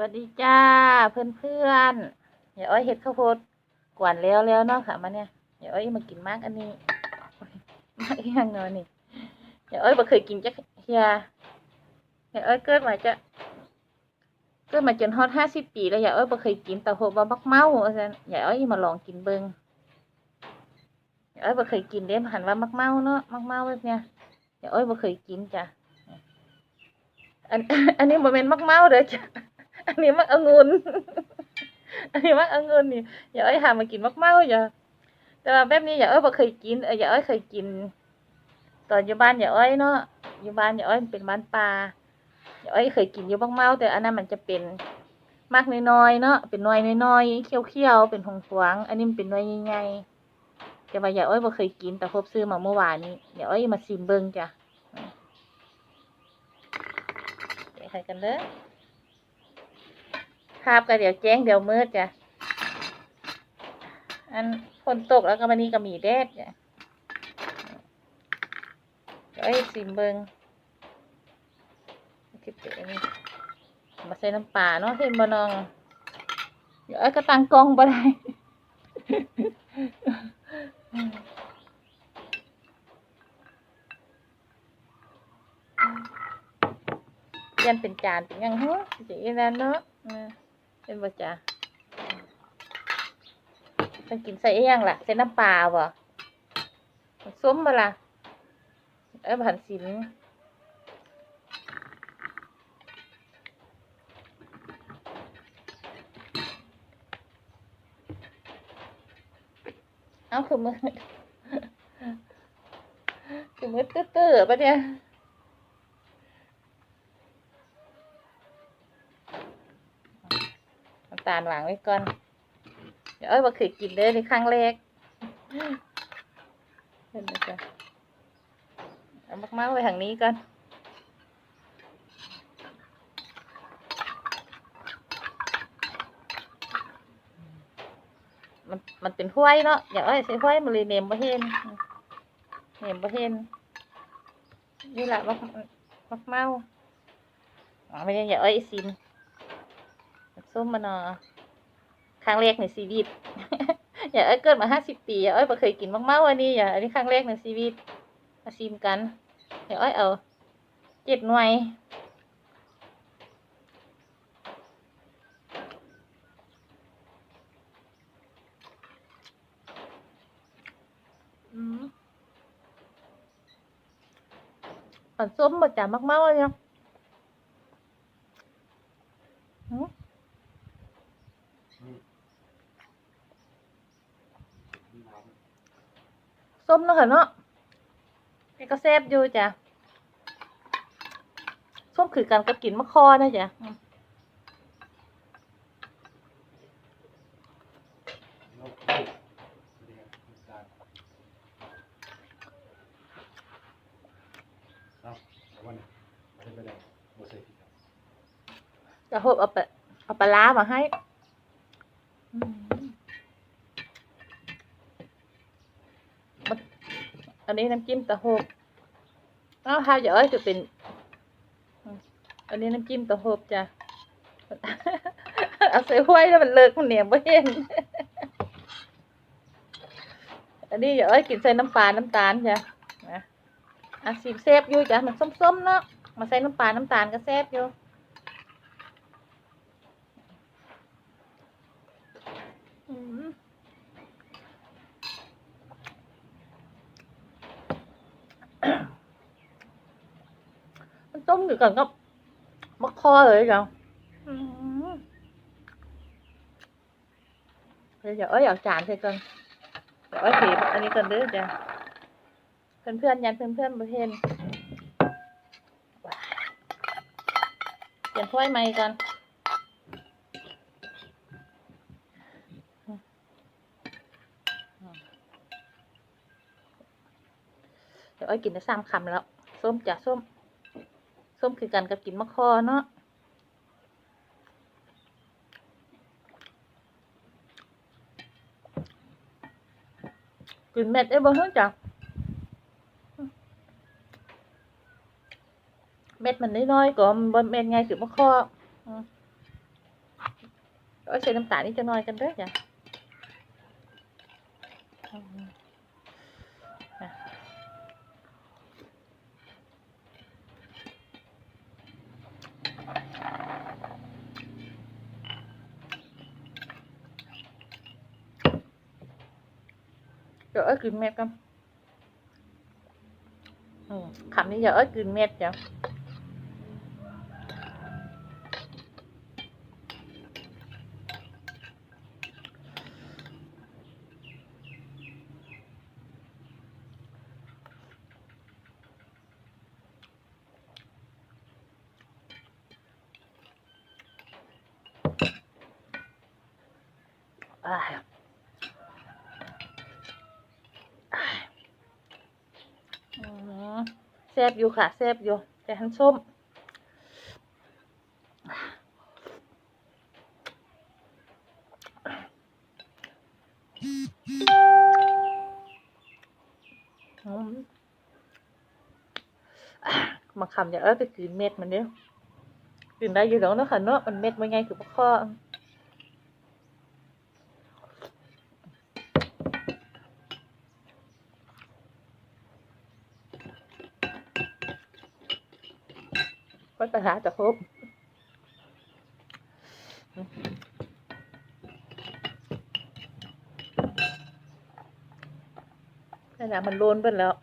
วัสดีจ้าเพื่อนเพื่อนๆอย่าอ้อยเห็ดข้าวโพดกวนแล้วแล้วเนาะค่ะมาเนี่ยอย่าอ้อยมากินมากอันนี้มากอีกอย่างเนาะนี่อย่าอ้อยบ่เคยกินจักเฮียอย่าอ้อยเกิดมาจะเกิดมาจนฮอดห้าสิบปีแล้วอย่าอ้อยบ่เคยกินแต่โหบ่บักเมาส์อย่าอ้อยมาลองกินเบิ่งอย่าอ้อยบ่เคยกินเด้หันว่ามักเมาเนาะมักเมาแบบเนี้ยอย่าอ้อยบ่เคยกินจ้ะอันอันนี้บ่แม่นมักเมาเด้อจ้ะ อันนี้มักองุ่นอันนี้มักองุ่นนี่อย่าเอ้ยหามากินมักเมาอย่าแต่ว่าแบบนี้อย่าเอ้ยบ่เคยกินเอออย่าเอ้ยเคยกิน ตอนอยู่บ้านอย่าเอ้ยเนาะอยู่บ้านอย่าเอ้ยเป็นบ้านป่าอย่าเอ้ยเคยกินอยู่มักเมาแต่อันนั้นมันจะเป็นมากน้อยๆเนาะเป็นน่วยน้อยๆเขียวๆเป็นหงหวง อันนี้มันเป็นน่วยใหญ่ๆแต่ว่าอย่าเอ้ยบ่เคยกินแต่พบซื้อมาเมื่อวานนี้อย่าเอ้ยมาซิมเบิ่งจ้ะใครกันเด้อ ภาพก็เดี๋ยวแจ้งเดี๋ยวมืดจ้ะ อันฝนตกแล้วก็วันนี้ก็มีแดดจ้ะเดี๋ยวไอสิมเบิงคลิปเดี๋ยวนี้มาใส่น้ำปลาเนาะเห็นบ่นองเดี๋ยวไอ้ก็ตั้งกล้องบ่ได้ยันเป็นจานเป็นยังหัวสิอีนั่นเนาะ เป็นบ่จ้ะต้องกินใส่อีหยังล่ะใส่น้ำปลาบ่ส้มบ่ล่ะเอ้ยผันสินเอาคือมือคือมือตื้อๆปะเนี่ย น้ำตาลวางไว้ก่อน เดี๋ยวเอ้ยบ่เคยกินเลยในครั้งแรกเห็นไหมจ๊ะเอามากๆไว้ทางนี้ก่อนมันมันเป็นห้วยเนาะอย่าเอ้ยใส่ห้วยมันเลยเนมบ่เห็นเนมบ่เห็นนี่แหละมักมักเมาอ๋อไม่ใช่อย่าเอ้ยซิม ส้มมานอครั้งแรกในชีวิต อย่าเอ้ยเกิดมาห้าสิบปีอย่าเอ้ยเคยกินมากๆวันนี้อย่าอันนี้ครั้งแรกในชีวิตมาชิมกันอย่าเอ้ยเอาเจ็ดหน่วยอืมอันส้มบ่จ่ามากๆเลยเนาะหืม ส้มเนาะค่ะเนาะนี่ก็แซ่บอยู่จ้ะส้มคือกันกับกินมะคอนะจ้ะจะหอบเอาไปเอาปลาร้ามาให้ อืมมัน อันนี้น้ำจิ้มตะโหบอ้าวถ้าเยอะจะเป็นอืมอันนี้น้ำจิ้มตะโหบจ้ะเอาใส่ห้วยแล้วมันเลิกมันเหนียวไม่เห็นอันนี้เดี๋ยวเอ้ยกินใส่น้ำปลาน้ำตาลจ้ะนะอะสีแซ่บอยู่จ้ะมันส้มๆเนาะมาใส่น้ำปลาน้ำตาลก็แซ่บอยู่อืม มันต้มอยู่ก่อนก็มะคอเลยจ้ะอืมเดี๋ยวเอ้ยเอาจานใส่ก่อนเดี๋ยวเอ้ยถืออันนี้ก่อนเด้อจ้ะเพื่อนๆยันเพื่อนๆประเทศเปลี่ยนถ้วยใหม่กันเดี๋ยวเอ้ยกินได้สามคำแล้ว ส้มจ้ะส้ม ส้มคือกันกับกินมะคอเนาะกินเม็ดได้บ่เฮ้ยจ้ะเม็ดมันน้อยๆก็มันบ่เม็ดไงคือมะคออืมอ้ยใส่น้ำตาลนี่จะน้อยกันเด้อจ้ะ เดี๋ยวเอ้ยกินเม็ดกันคำนี้อย่าเอ้ยกินเม็ดจ้ะ แซ่บอยู่ค่ะแซ่บอยู่ แต่ทันส้มมาคำอย่าเอ้ยไปกินเม็ดมันเนี้ยกินได้อยู่แล้วเนาะค่ะเนาะมันเม็ดมันไงคือพวกข้อ ค่อยไปหาจะครบขนาดมันโลนเบิ้แล้ว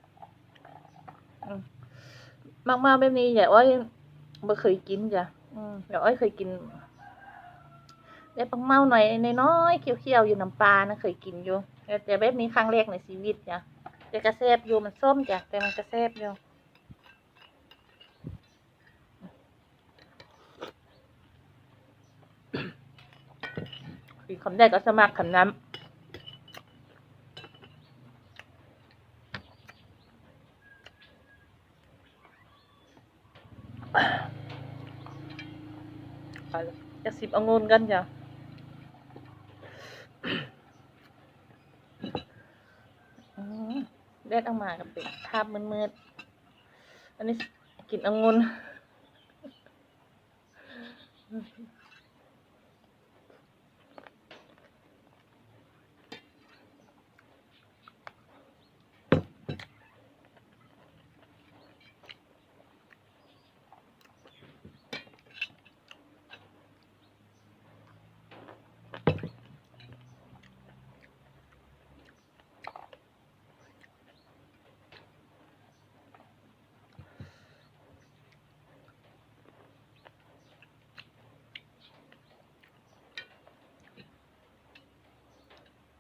มมากๆแบบนี้อย่าอ้อยไม่เคยกินจ้ะอย่าอ้อยเคยกินได้ปังเมาหน่อยน้อยๆเคี้ยวๆอยู่น้ำปลานะเคยกินอยู่แต่แต่แบบนี้ครั้งแรกในชีวิตจ้ะแต่กระแซบอยู่มันส้มจ้ะแต่มันกระแซบอยู่ กินคำได้ก็สมัครคำน้ำไปเลยจะสิบองุ่นกันจ้ะอืมแดดออกมากับเป็นภาพมืดๆอันนี้กินองุ่น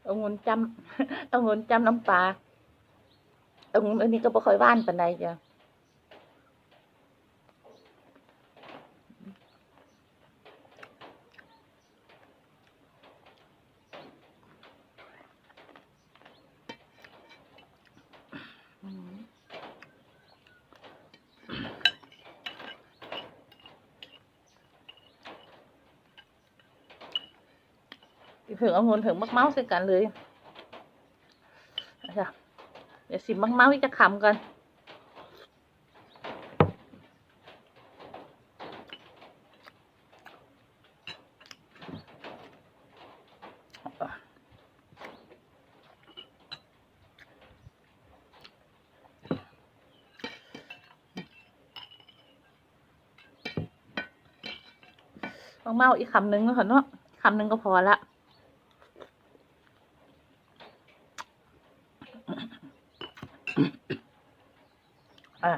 เอาเงินจำเอาเงินจำน้ำปลาเอาเงินอันนี้ก็บ่ค่อยว่านปานใดจ้ะอืม ถึงเอาเงินถึงมักเมาส์ใส่กันเลยจ้ะเดี๋ยวสิมักเมาส์ที่จะขำกันมักเมาส์อีกคำหนึ่งเนาะคะเนาะคำหนึ่งก็พอละ อ่า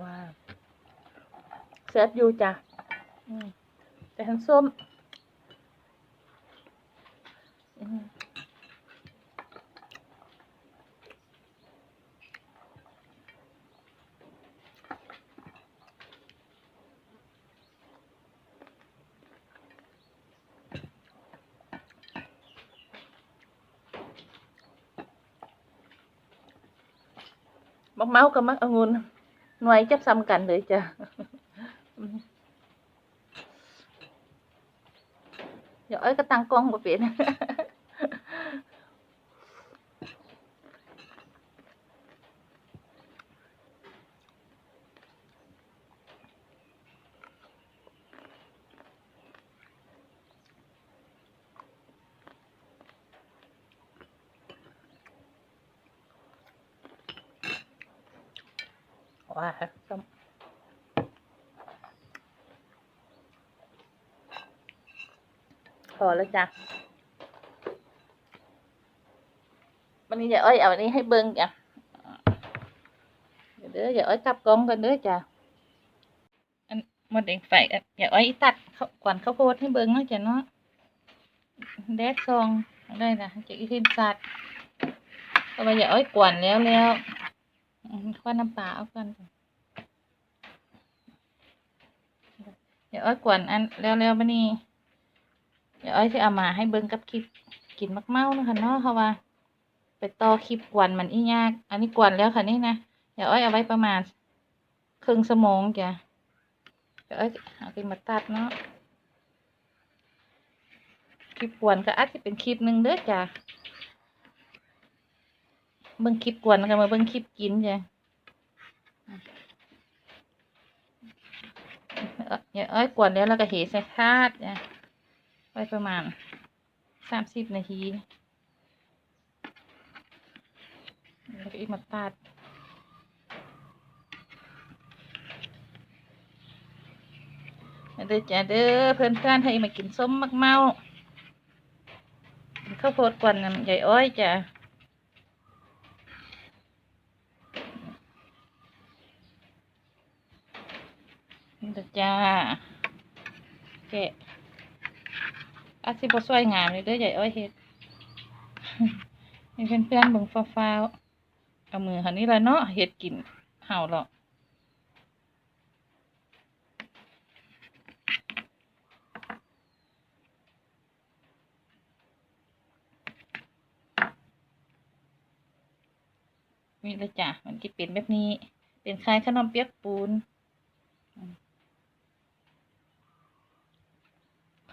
ว้าวแซ่บอยู่จ้ะอืมแต่ทั้งส้มอืม มักเมากับมักองุ่นหน่วยจับซ้ำกันเลยจ้ะอืมเดี๋ยวเอ้ยก็ตั้งกล้องมาเป็น ว้าพอแล้วจ้ะวันนี้อย่าอ้อยเอาอันนี้ให้เบิ้งจ้ะเดี๋ยวเด้ออย่าอ้อยกลับกล้องกันเด้อจ้ะอันหมดเด็กไฟอ่อย่าอ้อยตัดเขาก่อนข้าวโพดให้เบิ้งเนาะจ้ะเนาะแดกซองได้นะจะอีเทนสัตว์เอาไปอย่าอ้อยกวนแล้วแล้ว คว้าน้ำปลาเอากันจ้ะอย่าอ้อยกวนอันแล้วแล้วมานี่อย่าอ้อยที่เอามาให้เบิ้งกับคลิปกินมักเมาเนาะคะเนาะเพราว่า ไปต่อคลิปกวนมันอียาก อันนี้กวนแล้วค่ะนี่นะอย่าอ้อยเอาไว้ประมาณครึ่งชั่วโมงจ้ะเดี๋ยวอ้อยเอาไปมาตัดเนาะคลิปกวนก็อาจจะเป็นคลิปหนึ่งเด้อจ้ะ เบิ่งคลิปกวนกันมาเบิ่งคลิปกินจ้ะอย่าอ้อยกวนแล้วแล้วก็เหใส่คาดจ้ะไว้ประมาณสามสิบนาทีแล้วก็อีกมาตัดเด้อจ้าเด้อเพื่อนเพื่อนให้มากินส้มมักเมาข้าวโพดกวนใหญ่อ้อยจ้ะนี่เด้อ จ้า แกะอาจสิบ่สวยงามเลยเด้อใหญ่อ้อยเฮ็ดให้เพื่อนเพื่อนๆเบิ่งฟ้าวๆเอามือหันนี่ละเนาะเฮ็ดกินเห่าหรอกนี่เลยจ้ะมันกิเป็นแบบนี้ เป็นคล้ายขนมเปียกปูนอืม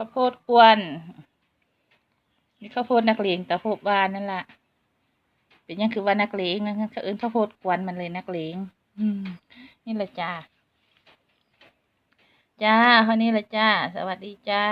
ข้าวโพดกวนนี่ข้าวโพดนักเลงตะโพบวานนั่นแหละเป็นยังคือว่านักเลงนะเขาเอิ้นข้าวโพดกวนมันเลยนักเลงอืมนี่แหละจ้าจ้าเท่านี้แหละจ้า สวัสดีจ้า